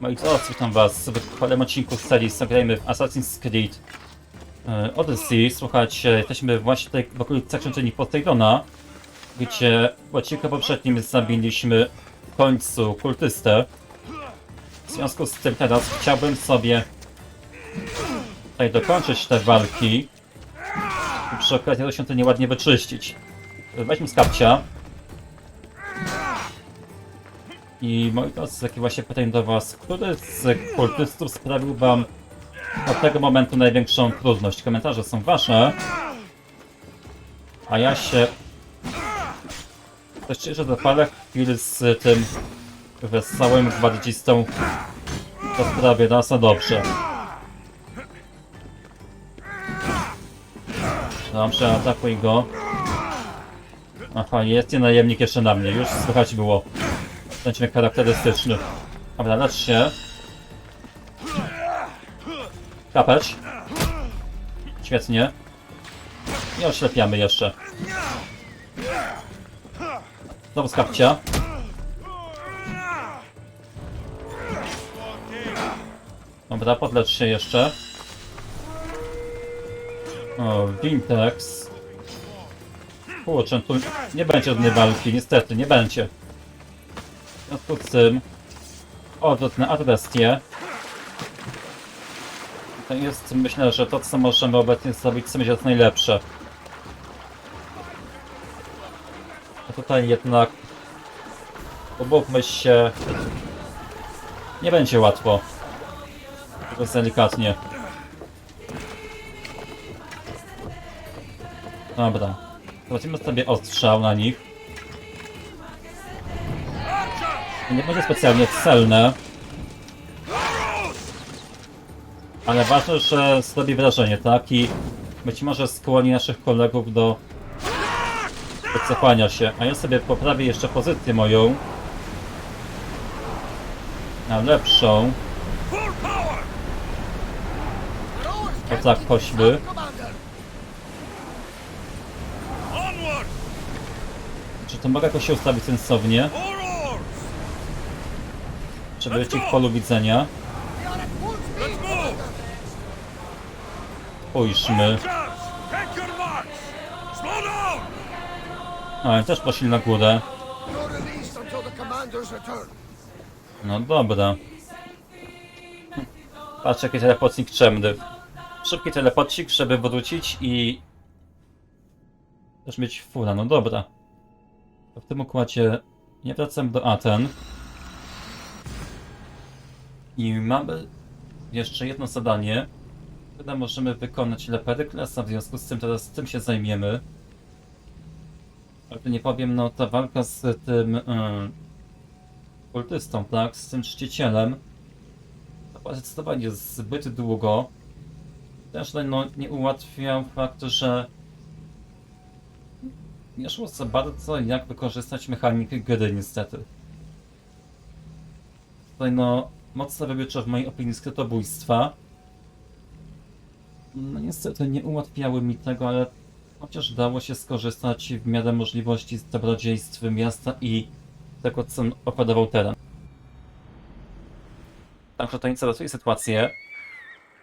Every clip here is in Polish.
Moi drodzy, witam was w kolejnym odcinku serii Zagrajmy w Assassin's Creed e, Odyssey. Słuchajcie, jesteśmy właśnie tutaj w okolicach świątyni Poseidona, gdzie w odcinku poprzednim zabiliśmy w końcu kultystę. W związku z tym teraz chciałbym sobie tutaj dokończyć te walki i przy okazji tę świątynię ładnie wyczyścić. Weźmy skapcia. I moi drodzy, takie właśnie pytanie do was. Który z kultystów sprawił wam od tego momentu największą trudność? Komentarze są wasze. A ja się... Też szczerze zapalę chwil z tym wesołym gwardzistą. To sprawie nas a dobrze. Dobrze, atakuj go. Aha, jest najemnik jeszcze na mnie. Już słychać było. Dźwięk charakterystyczny. Dobra, lecz się. Kapeć. Świetnie. Nie oślepiamy jeszcze. Znowu skapcia. Dobra, podlecz się jeszcze. O, Vintex. Kurczę, tu nie będzie żadnej walki, niestety, nie będzie. W związku z tym odwrót na. To jest, myślę, że to, co możemy obecnie zrobić, co jest najlepsze. A tutaj jednak umówmy się, nie będzie łatwo. Tylko delikatnie. Dobra. Zobaczymy sobie ostrzał na nich. Nie będzie specjalnie celne. Ale ważne, że zrobi wrażenie, tak? I być może skłoni naszych kolegów do wycofania się. A ja sobie poprawię jeszcze pozycję moją. Na lepszą. O tak, choćby. Czy to mogę jakoś się ustawić sensownie, Być ich w polu widzenia? Spójrzmy. Charge! Take your marks! Slow down! A, oni też poszli na górę. No dobra. Patrz jaki teleport nikczemny. Szybki telepocik, żeby wrócić i... Też mieć fura, no dobra. W tym układzie nie wracam do Aten. I mamy jeszcze jedno zadanie, które możemy wykonać dla Peryklesa, w związku z tym teraz tym się zajmiemy. Ale nie powiem, no ta walka z tym... Yy, kultystą, tak? Z tym czcicielem. To zdecydowanie zbyt długo. Też no, nie ułatwiał fakt, że nie szło za bardzo jak wykorzystać mechanikę gry niestety. Tutaj no mocne wybiórcze w mojej opinii skrytobójstwa. No niestety nie ułatwiały mi tego, ale chociaż dało się skorzystać w miarę możliwości z dobrodziejstw miasta i tego, co opowiadał teren. Także to interesuje sytuację.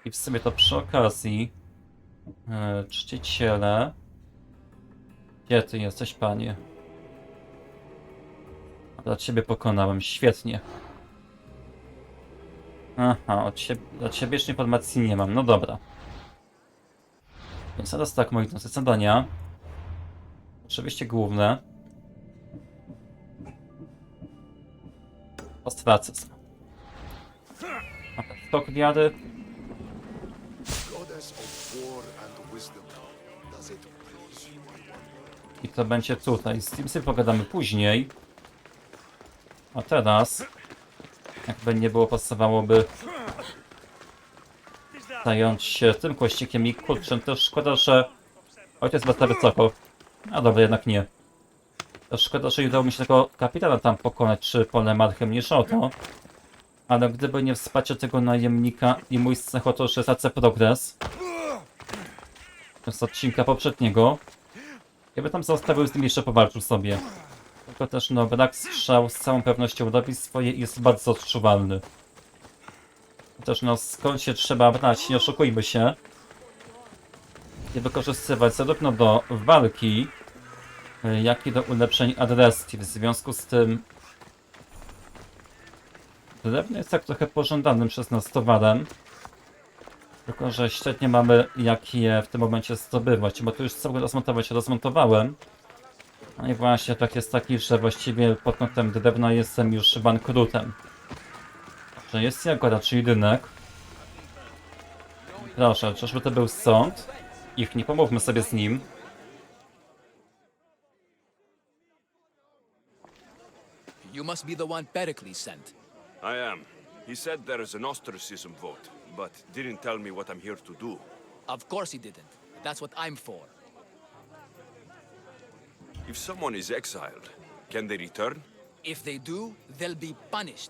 I w sumie to przy okazji e, czciciele. Gdzie ty jesteś, panie? Dla ciebie pokonałem, świetnie. Aha, od ciebie, dla ciebie jeszcze informacji nie mam, no dobra. Więc teraz tak, moi drodzy, zadania. Oczywiście główne. Ostracyzm. Stok wiary. I to będzie tutaj. Z tym sobie pogadamy później. A teraz, jakby nie było, pasowałoby zająć się tym kościkiem i kurczem. Też szkoda, że ojciec bardzo wysoko. A dobra, jednak nie. Też szkoda, że udało mi się tego kapitana tam pokonać, czy polemarchem niż o to. Ale gdyby nie wsparcie tego najemnika i mój cecho to, że zacę progres z odcinka poprzedniego, ja by tam zostawił z nim jeszcze powalczył sobie. Też no brak strzał z całą pewnością robi swoje i jest bardzo odczuwalny. Też no skąd się trzeba brać, nie oszukujmy się. I wykorzystywać zarówno do walki, y, jak i do ulepszeń adreski. W związku z tym drewno jest tak trochę pożądanym przez nas towarem. Tylko, że średnio mamy jak je w tym momencie zdobywać, bo tu już całe rozmontować rozmontowałem. No i właśnie tak jest taki, że właściwie pod kątem drewna jestem już bankrutem. Że jest jako raczej rynek. Proszę, czyżby to był sąd? Ich nie pomówmy sobie z nim. You must be the one Pericles sent. I am. He said there is an ostracism vote, but didn't tell me what I'm here to do. Of course he didn't. That's what I'm for. If someone is exiled, can they return? If they do, they'll be punished.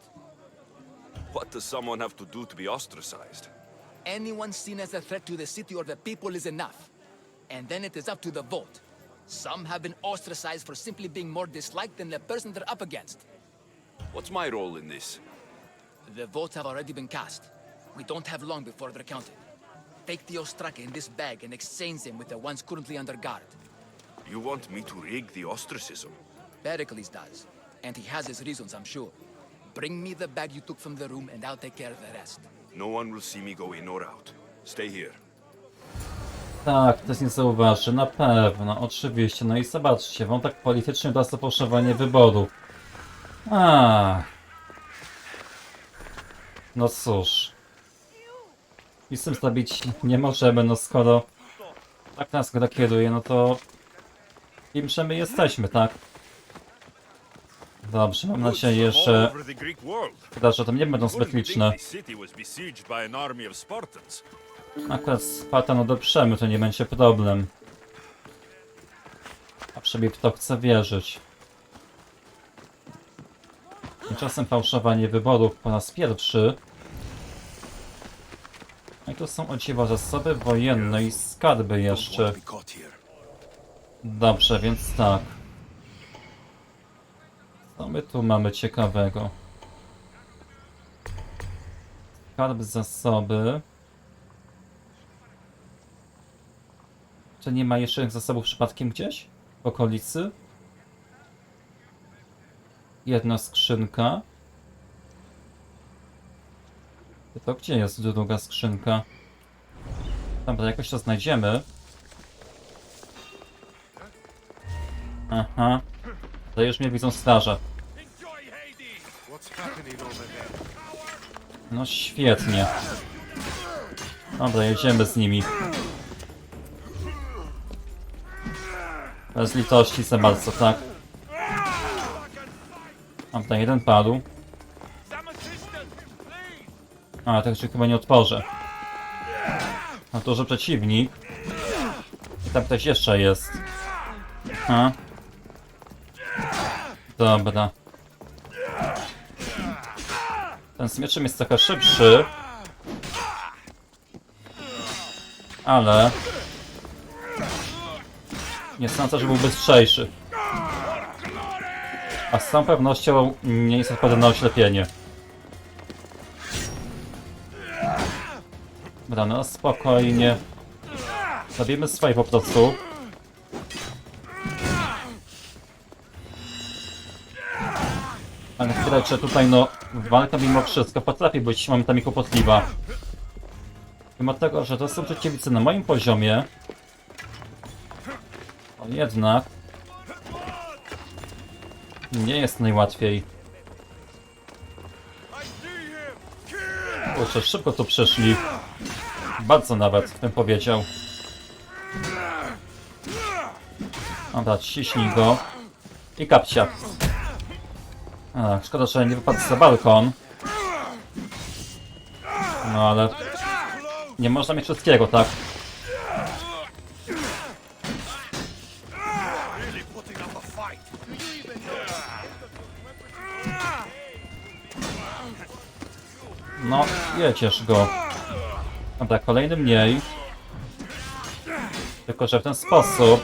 What does someone have to do to be ostracized? Anyone seen as a threat to the city or the people is enough. And then it is up to the vote. Some have been ostracized for simply being more disliked than the person they're up against. What's my role in this? The votes have already been cast. We don't have long before they're counted. Take the Ostraka in this bag and exchange them with the ones currently under guard. You want me to rig the ostracism? Pericles does. And he has his reasons, I'm sure. Bring me the bag you took from the room and I'll take care of the rest. No one will see me go in or out. Stay here. Tak, ktoś nie zauważy, na pewno, oczywiście. No i zobaczcie, wątek polityczny oraz fałszowanie wyborów. A. No cóż. I z tym zrobić nie możemy, no skoro tak nas gra kieruje, no to kim że my jesteśmy, tak? Dobrze, mam nadzieję, że wydarzenia tam nie będą zbyt liczne. Akurat Spartan odeprzemy, to nie będzie problem. A przynajmniej w to chcę wierzyć. Tymczasem fałszowanie wyborów po raz pierwszy. No i tu są o dziwo zasoby wojenne i skarby jeszcze. Won't be caught here. Dobrze, więc tak. Co my tu mamy ciekawego? Skarb zasoby. Czy nie ma jeszcze zasobów przypadkiem gdzieś? W okolicy? Jedna skrzynka. To gdzie jest druga skrzynka? Dobra, jakoś to znajdziemy. Aha. To już mnie widzą straże. No świetnie. Dobra, jedziemy z nimi. Bez litości za bardzo, tak? Dobra, jeden padł. A, tak się chyba nie otworzę. No to, że przeciwnik. I tam ktoś jeszcze jest. A. Dobra. Ten z mieczem jest trochę szybszy. Ale... Nie sądzę, że był bystrzejszy. A z całą pewnością nie jest odporny na oślepienie. Dobra, no spokojnie. Zabijmy swoje po prostu. Ale kurczę, tutaj no walka mimo wszystko potrafi być momentami kłopotliwa. Mimo tego, że to są przeciwnicy na moim poziomie, to jednak nie jest najłatwiej. Kurczę, szybko tu przyszli. Bardzo nawet, bym powiedział. Dobra, ciśnij go. I kapcia. Szkoda, że nie wypadł za balkon. No ale... Nie można mieć wszystkiego, tak? No, jedziesz go. Dobra, kolejny mniej. Tylko, że w ten sposób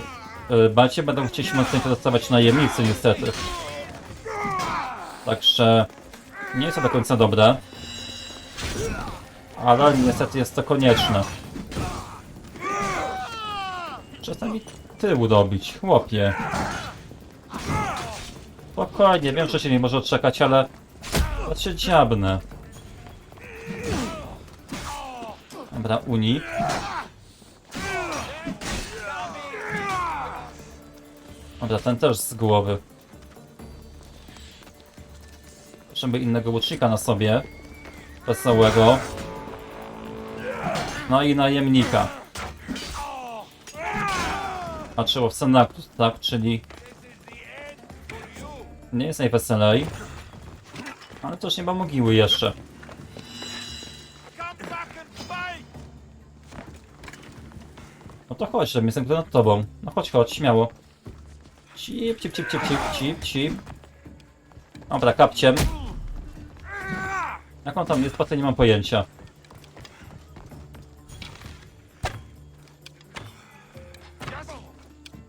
y, bardziej będą chcieli się mocno interesować najemnicy niestety. Także nie jest to do końca dobre. Ale niestety jest to konieczne. Przestań mi tyłu dobić, chłopie. Spokojnie, wiem, że się nie może odczekać, ale... To się dziabnę. Dobra, unik. Dobra, ten też z głowy. Żeby innego łucznika na sobie. Wesołego. No i najemnika. Patrzyło w Senactus, tak? Czyli... Nie jest najweselej. Ale też nie ma mogiły jeszcze. No to chodź, że jestem tu nad tobą. No chodź, chodź, śmiało. Cip, cip, cip, cip, cip, cip, cip. Dobra, kapciem. Jak on tam jest, po nie mam pojęcia.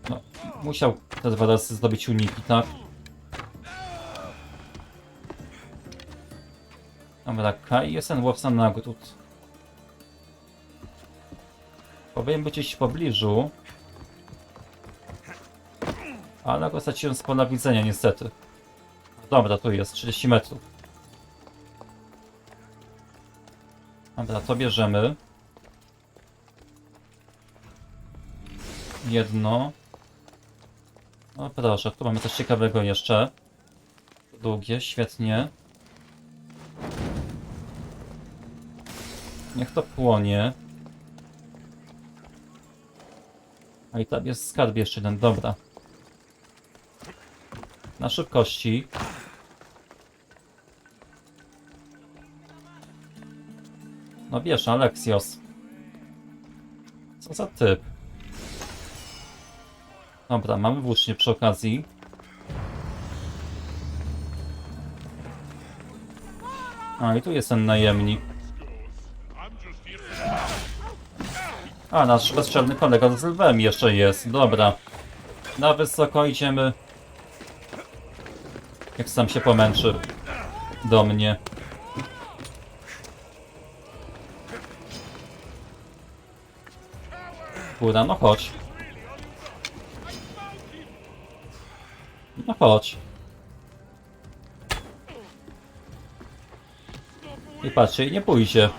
No, musiał te dwa razy zdobyć uniki, tak? Dobra, Kai jest ten łowca nagród. Powinien być gdzieś w pobliżu. Ale go straciłem z pola widzenia niestety. Dobra, tu jest, 30 metrów. Dobra, to bierzemy. Jedno. No proszę, tu mamy coś ciekawego jeszcze. Długie, świetnie. Niech to płonie. A i tam jest skarb jeszcze jeden, dobra. Na szybkości. No wiesz, Alexios. Co za typ. Dobra, mamy włócznie przy okazji. A i tu jest ten najemnik. A, nasz bezczelny kolega z lwem jeszcze jest. Dobra. Na wysoko idziemy. Jak sam się pomęczy. Do mnie. Kura, no chodź. No chodź. I patrzcie, i nie pójdzie.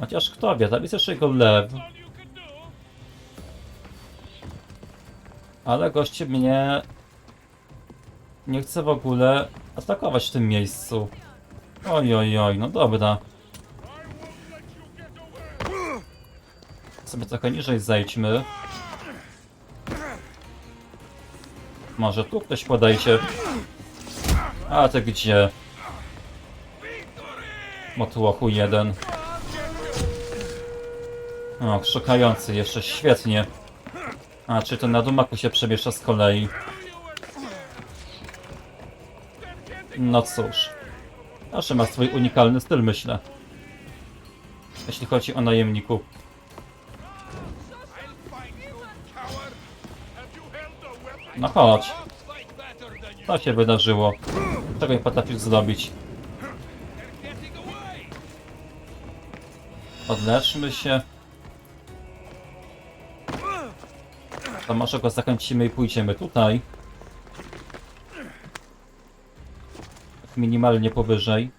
Chociaż kto wie, tam jest jeszcze jego lew. Ale goście mnie nie chce w ogóle atakować w tym miejscu. Oj, oj, oj, no dobra. Sobie trochę niżej zejdźmy. Może tu ktoś podejdzie. A ty gdzie? Motłochu jeden. O, szukający jeszcze, świetnie. A, czy to na dumaku się przemieszcza z kolei? No cóż. Zawsze ma swój unikalny styl, myślę. Jeśli chodzi o najemników. No chodź. Co się wydarzyło? Czego nie potrafisz zrobić? Odleczmy się. To może go zakręcimy i pójdziemy tutaj. Tak Minimalnie powyżej.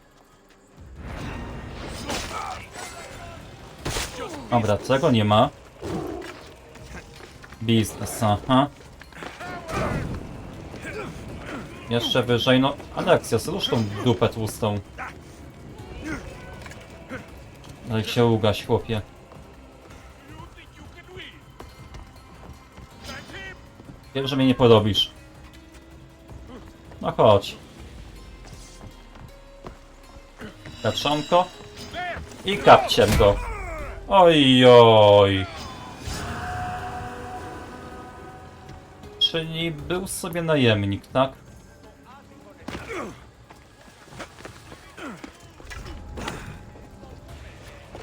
Dobra, czego nie ma? Biznes, aha. Jeszcze wyżej, no Alexios, rusz tą dupę tłustą. Ale się ugaś, chłopie. Wiem, że mnie nie podobisz. No chodź. Katrzonko. I kapciem go. Oj, oj. Czyli był sobie najemnik, tak?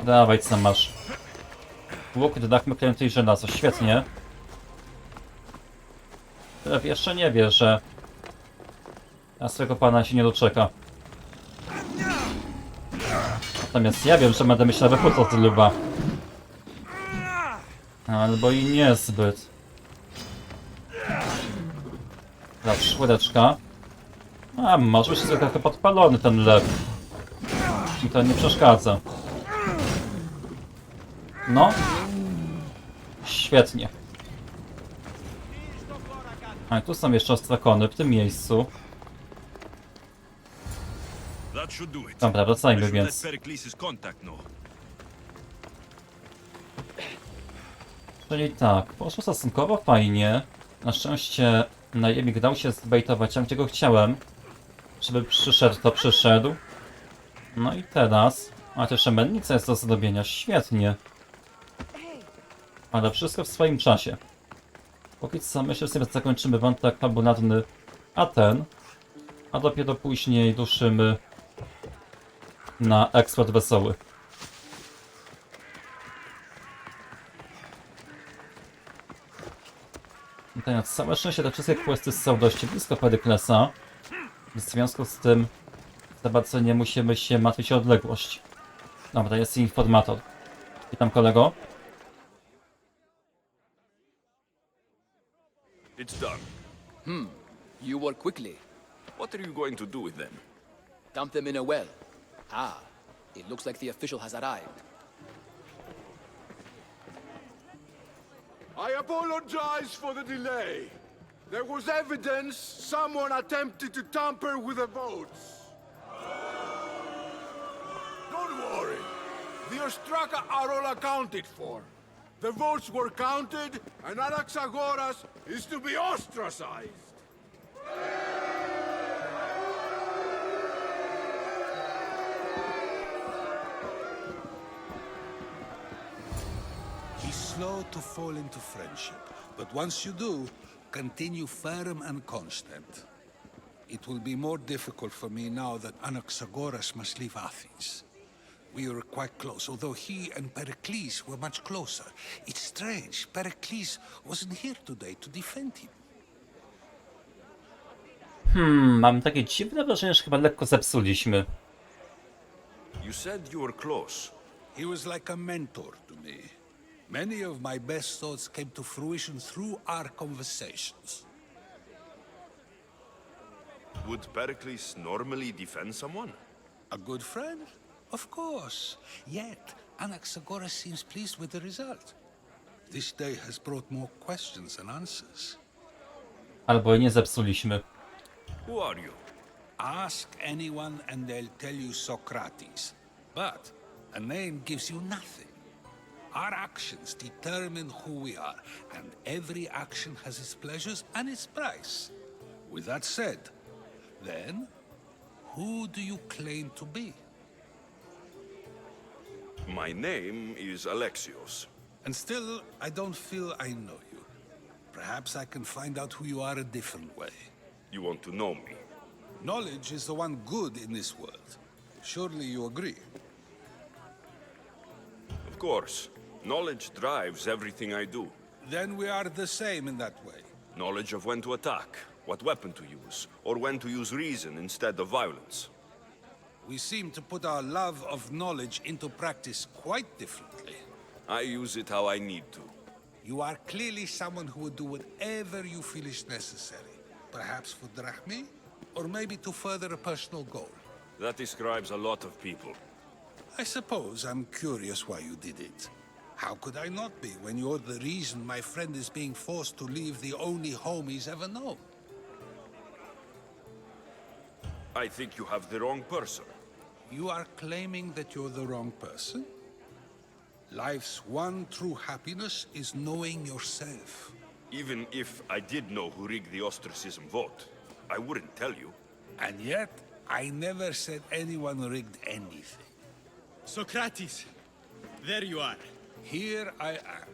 Dawaj, co masz. Łuk dodachmy krętej żelazo, świetnie. Lew jeszcze nie wie, że na swego pana się nie doczeka. Natomiast ja wiem, że będę myślał wypłacał z luba. Albo i niezbyt. Za czwóreczka. A, może już jest trochę podpalony ten lew. Mi to nie przeszkadza. No. Świetnie. A, tu są jeszcze ostrakony w tym miejscu. Dobra, wracajmy więc. Know. Czyli tak, poszło stosunkowo fajnie. Na szczęście najemnik dał się zbejtować tam, gdzie go chciałem. Żeby przyszedł, to przyszedł. No i teraz... A też mennica jest do zrobienia, świetnie. Ale wszystko w swoim czasie. Póki co myślę że zakończymy wątek fabularny Aten. A dopiero później ruszymy na eksport wesoły. Na całe szczęście te wszystkie questy są dość blisko Peryklesa. W związku z tym za bardzo nie musimy się martwić o odległość. Dobra, jest informator. Witam kolego. It's done. You work quickly. What are you going to do with them? Dump them in a well. Ah, it looks like the official has arrived. I apologize for the delay. There was evidence someone attempted to tamper with the votes. Don't worry. The Ostraka are all accounted for. The votes were counted, and Anaxagoras is to be ostracized. Be slow to fall into friendship, but once you do, continue firm and constant. It will be more difficult for me now that Anaxagoras must leave Athens. We were quite close, although he and Pericles were much closer. It's strange, Pericles wasn't here today to defend him. Hmm, mam takie dziwne wrażenie, że chyba lekko zepsuliśmy. You said you were close. He was like a mentor to me. Many of my best thoughts came to fruition through our conversations. Would Pericles normally defend someone? A good friend? Of course. Yet, Anaxagoras seems pleased with the result. This day has brought more questions than answers. Albo nie zepsuliśmy. Who are you? Ask anyone and they'll tell you Socrates. But a name gives you nothing. Our actions determine who we are, and every action has its pleasures and its price. With that said, then, who do you claim to be? My name is Alexios. And still, I don't feel I know you. Perhaps I can find out who you are a different way. You want to know me? Knowledge is the one good in this world. Surely you agree. Of course. Knowledge drives everything I do. Then we are the same in that way. Knowledge of when to attack, what weapon to use, or when to use reason instead of violence. We seem to put our love of knowledge into practice quite differently. I use it how I need to. You are clearly someone who would do whatever you feel is necessary. Perhaps for drachmi, or maybe to further a personal goal. That describes a lot of people. I suppose I'm curious why you did it. How could I not be when you're the reason my friend is being forced to leave the only home he's ever known? I think you have the wrong person. You are claiming that you're the wrong person? Life's one true happiness is knowing yourself. Even if I did know who rigged the ostracism vote, I wouldn't tell you. And yet, I never said anyone rigged anything. Socrates, there you are. Here I am.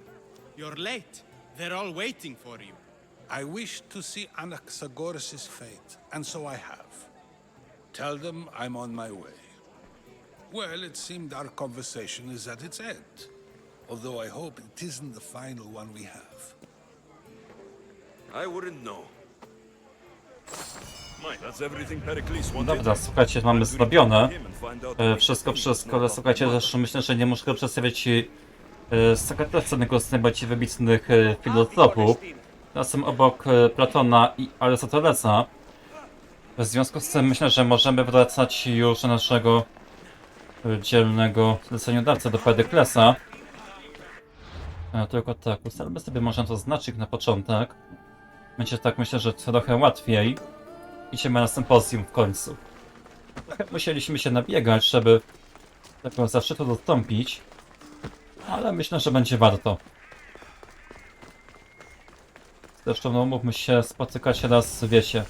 You're late. They're all waiting for you. I wish to see Anaxagoras' fate, and so I have. Tell them I'm on my way. Well, it seemed our conversation is at its end. Although I hope it isn't the final one we have. I wouldn't know. That's everything Pericles wanted. Dobra, słuchajcie, mamy zrobione. Out E, Wszystko, wszystko, ale is słuchajcie, zresztą myślę, że nie muszę przedstawiać e, sekretarza jednego z najbardziej wybitnych e, filozofów. Czasem obok e, Platona i Arystotelesa. W związku z tym myślę, że możemy wracać już do naszego dzielnego zleceniodawcy do Pedyklesa. E, Tylko tak, ustalmy sobie może to znaczyk na początek. Będzie tak myślę, że trochę łatwiej. Idziemy na sympozjum w końcu. Musieliśmy się nabiegać, żeby tego zaszczytu dostąpić, ale myślę, że będzie warto. Zresztą, no mówmy się, spotykać raz, wiecie,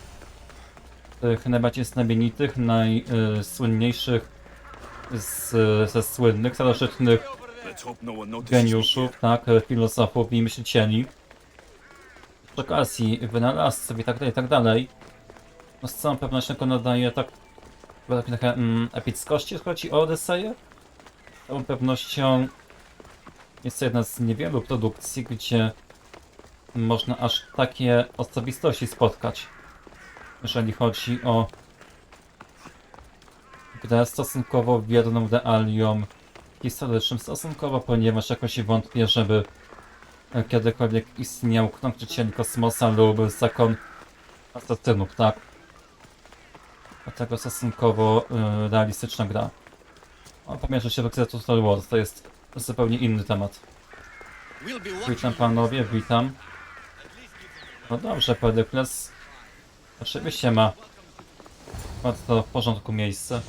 tych najbardziej znamienitych, najsłynniejszych z, ze słynnych, starożytnych geniuszów, tak, filozofów i myślicieli. Przy okazji wynalazców i tak dalej, i tak dalej. No z całą pewnością to nadaje tak tak trochę mm, epickości, jeśli chodzi o Odyseję. Z całą pewnością jest to jedna z niewielu produkcji, gdzie można aż takie osobistości spotkać. Jeżeli chodzi o grę stosunkowo wierną realiom historycznym stosunkowo, ponieważ jakoś wątpię, żeby kiedykolwiek istniał krążyciel kosmosa lub zakon asasynów, tak? Dlatego stosunkowo y, realistyczna gra. O, że się to Star Wars, to jest zupełnie inny temat. Witam panowie, witam. No dobrze, Pedykles. Oczywiście ma bardzo w porządku miejsce.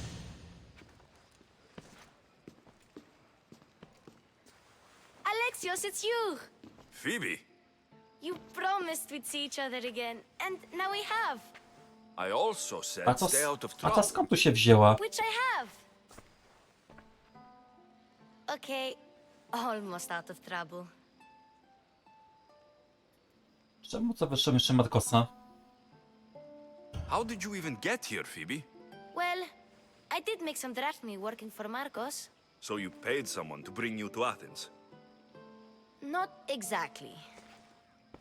Alexios, it's you! Phoebe, You promised we'd see each other again, and now we have, I also said A to, stay out of a trouble. ta skąd tu się wzięła? which I have. Okay, almost out of trouble. Czemu to wyszło jeszcze Markosa? How did you even get here, Phoebe? Well, I did make some drachmi working for Marcos. So you paid someone to bring you to Athens? Not exactly.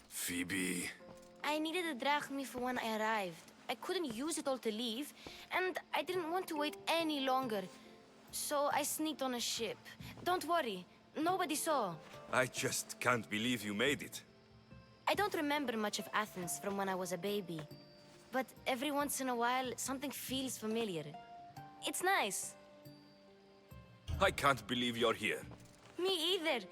Phoebe. I needed a drachmi for when I arrived. I couldn't use it all to leave, and I didn't want to wait any longer. So I sneaked on a ship. Don't worry, nobody saw. I just can't believe you made it. I don't remember much of Athens from when I was a baby. But every once in a while, something feels familiar. It's nice. I can't believe you're here. Me either.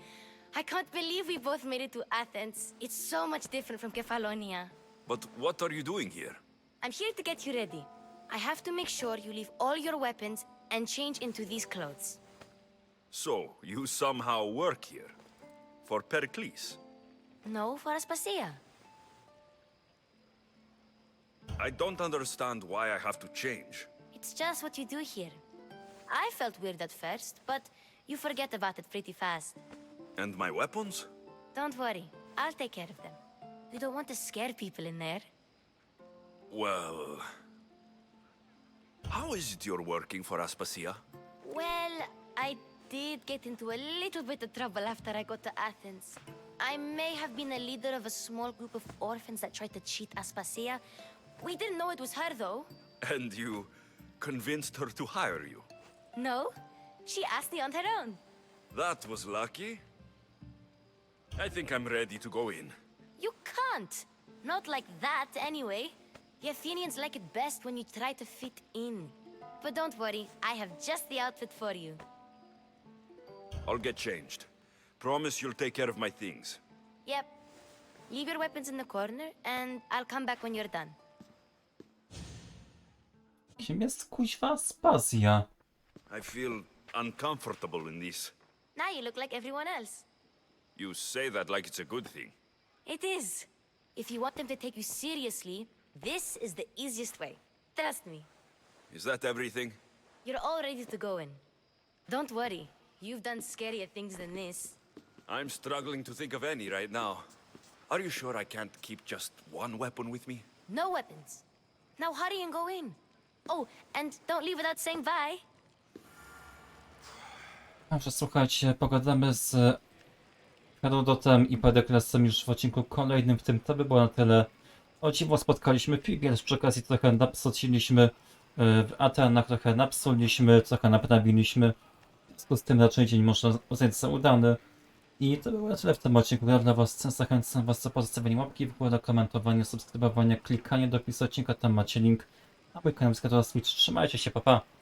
I can't believe we both made it to Athens. It's so much different from Kefalonia. But what are you doing here? I'm here to get you ready. I have to make sure you leave all your weapons and change into these clothes. So, you somehow work here? For Pericles? No, for Aspasia. I don't understand why I have to change. It's just what you do here. I felt weird at first, but you forget about it pretty fast. And my weapons? Don't worry, I'll take care of them. You don't want to scare people in there. Well... How is it you're working for Aspasia? Well, I did get into a little bit of trouble after I got to Athens. I may have been a leader of a small group of orphans that tried to cheat Aspasia. We didn't know it was her, though. And you convinced her to hire you? No, she asked me on her own. That was lucky. I think I'm ready to go in. You can't. Not like that, anyway. The Athenians like it best when you try to fit in. But don't worry, I have just the outfit for you. I'll get changed. Promise you'll take care of my things. Yep. Leave your weapons in the corner, and I'll come back when you're done. Kim jest kuźwa Spazja? I feel uncomfortable in this. Now you look like everyone else. You say that like it's a good thing. It is. If you want them to take you seriously, this is the easiest way. Trust me. Is that everything? You're all ready to go in. Don't worry. You've done scarier things than this. I'm struggling to think of any right now. Are you sure I can't keep just one weapon with me? No weapons. Now hurry and go in. Oh, and don't leave without saying bye. Dobrze, słuchajcie, pogadamy z Herodotem i Pedyklesem już w odcinku kolejnym w tym. To by było na tyle. O dziwo spotkaliśmy Figiel, przy okazji trochę napsociliśmy e, w Atenach, trochę napsuliliśmy, trochę naprawiliśmy. W związku z tym raczej dzień można uznać za udany. I to było tyle w tym odcinku. Ja dla Was zachęcam Was do pozostawienia łapki w górę, komentowania, subskrybowania, klikania do opisu odcinka, tam macie link. A mój kanał jest Switch. Trzymajcie się, pa pa!